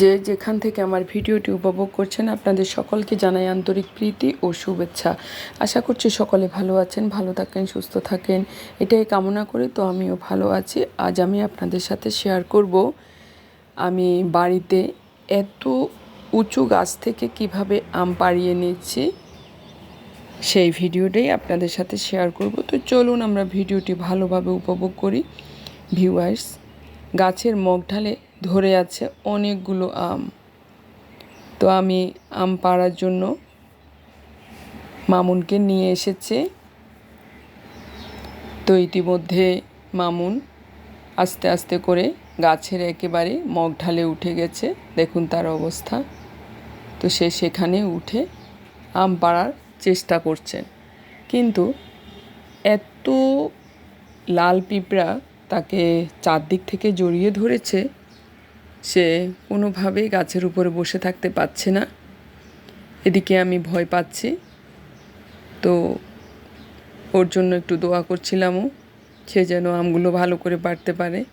যে যেখান থেকে আমার ভিডিওটি উপভোগ করছেন, আপনাদের সকলকে জানাই আন্তরিক প্রীতি ও শুভেচ্ছা। আশা করছি সকলে ভালো আছেন, ভালো থাকেন, সুস্থ থাকেন। এটাই কামনা করি তো আমিও ভালো আছি। আজ আমি আপনাদের সাথে শেয়ার করব, আমি বাড়িতে এত উঁচু গাছ থেকে কীভাবে আম পাড়িয়ে নিচ্ছি, সেই ভিডিওটাই আপনাদের সাথে শেয়ার করব। তো চলুন আমরা ভিডিওটি ভালোভাবে উপভোগ করি। ভিউয়ার্স গাছের মগ ঢালে ধরে আছে অনেকগুলো আম। তো আমি আম পাড়ার জন্য মামুনকে নিয়ে এসেছে। তো ইতিমধ্যে মামুন আস্তে আস্তে করে গাছের একেবারে মগ ঢালে উঠে গেছে। দেখুন তার অবস্থা। তো সে সেখানে উঠে আম পাড়ার চেষ্টা করছেন কিন্তু এত লাল পিঁপড়া তাকে চারদিক থেকে জড়িয়ে ধরেছে সে কোনোভাবেই গাছের উপরে বসে থাকতে পারছে না। এদিকে আমি ভয় পাচ্ছি। তো ওর জন্য একটু দোয়া করছিলামও, সে যেন আমগুলো ভালো করে পারতে পারে।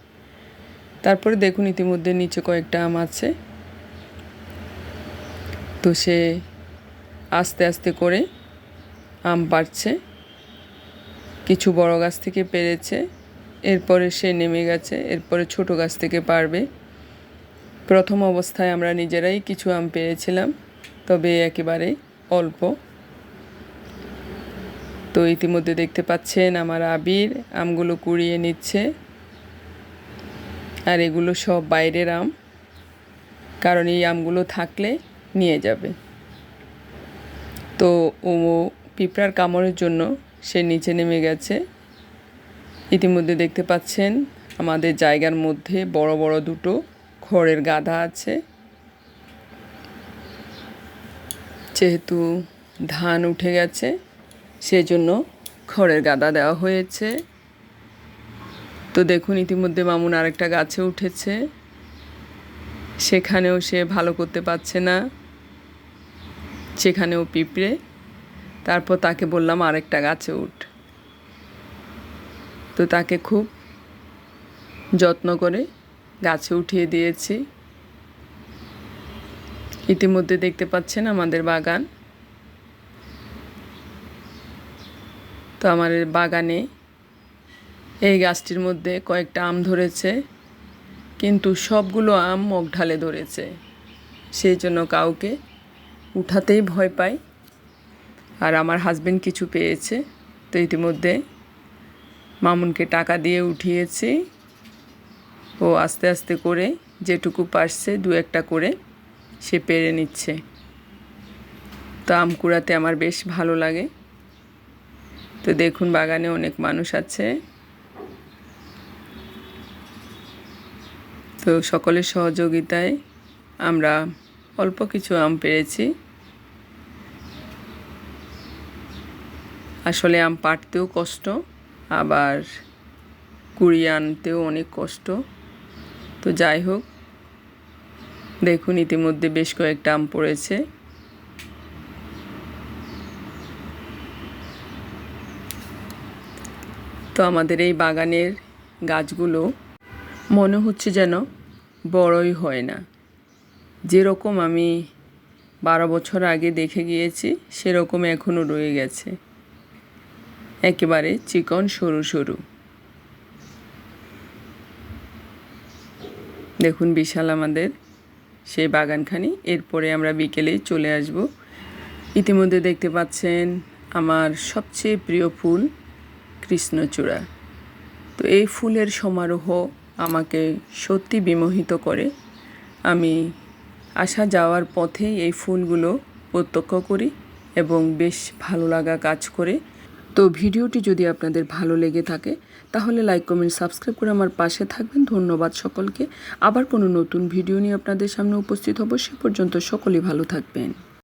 তারপরে দেখুন ইতিমধ্যে নিচে কয়েকটা আম আছে। তো সে আস্তে আস্তে করে আম পারছে কিছু বড় গাছ থেকে পেরেছে। এরপরে সে নেমে গেছে। এরপরে ছোট গাছ থেকে পারবে। প্রথম অবস্থায় আমরা নিজেরাই কিছু আম পেয়েছিলাম, তবে একেবারে অল্প। তো ইতিমধ্যে দেখতে পাচ্ছেন আমার আবির আমগুলো কুড়িয়ে নিচ্ছে, আর এগুলো সব বাইরের আম, কারণ এই আমগুলো থাকলে নিয়ে যাবে। তো ও পিঁপড়ার কামড়ের জন্য সে নিচে নেমে গেছে। ইতিমধ্যে দেখতে পাচ্ছেন আমাদের জায়গার মধ্যে বড় বড় দুটো খড়ের গাদা আছে। যেহেতু ধান উঠে গেছে, সেজন্য খড়ের গাদা দেওয়া হয়েছে। তো দেখুন, ইতিমধ্যে মামুন আরেকটা গাছে উঠেছে। সেখানেও সে ভালো করতে পারছে না। সেখানেও পিঁপড়ে। তারপর তাকে বললাম, আরেকটা গাছে উঠ। তো তাকে খুব যত্ন করে গাছে উঠিয়ে দিয়েছি। ইতিমধ্যে দেখতে পাচ্ছেন আমাদের বাগান। তো আমার বাগানে এই গাছটির মধ্যে কয়েকটা আম ধরেছে, কিন্তু সবগুলো আম মগ ঢালে ধরেছে। সেই জন্য কাউকে উঠাতেই ভয় পাই। আর আমার হাজবেন্ড কিছু পেয়েছে, তো ইতিমধ্যে মামুনকে টাকা দিয়ে উঠিয়েছি। ও আস্তে আস্তে করে যেটুকু পারছে দু একটা করে সে পেরে নিচ্ছে। তো আম কুড়াতে আমার বেশ ভালো লাগে। তো দেখুন বাগানে অনেক মানুষ আছে। তো সকলের সহযোগিতায় আমরা অল্প কিছু আম পেরেছি। আসলে আম পাড়তেও কষ্ট, আবার কুড়িয়ে আনতেও অনেক কষ্ট। তো যাই হোক, দেখুন ইতিমধ্যে বেশ কয়েকটা আম পড়েছে। তো আমাদের এই বাগানের গাছগুলো মনে হচ্ছে যেন বড়ই হয় না। যেরকম আমি বারো বছর আগে দেখে গিয়েছি, সেরকম এখনও রয়ে গেছে। একেবারে চিকন সরু সরু। দেখুন, বিশাল আমাদের সেই বাগানখানি। এরপরে আমরা বিকেলেই চলে আসব। ইতিমধ্যে দেখতে পাচ্ছেন আমার সবচেয়ে প্রিয় ফুল কৃষ্ণচূড়া। তো এই ফুলের সমারোহ আমাকে সত্যি বিমোহিত করে। আমি আসা যাওয়ার পথেই এই ফুলগুলো প্রত্যক্ষ করি এবং বেশ ভালো লাগা কাজ করে। তো ভিডিওটি যদি আপনাদের ভালো লেগে থাকে, তাহলে লাইক কমেন্ট সাবস্ক্রাইব করে আমার পাশে থাকবেন। ধন্যবাদ সকলকে। আবার কোনো নতুন ভিডিও নিয়ে আপনাদের সামনে উপস্থিত হব, সে পর্যন্ত সকলেই ভালো থাকবেন।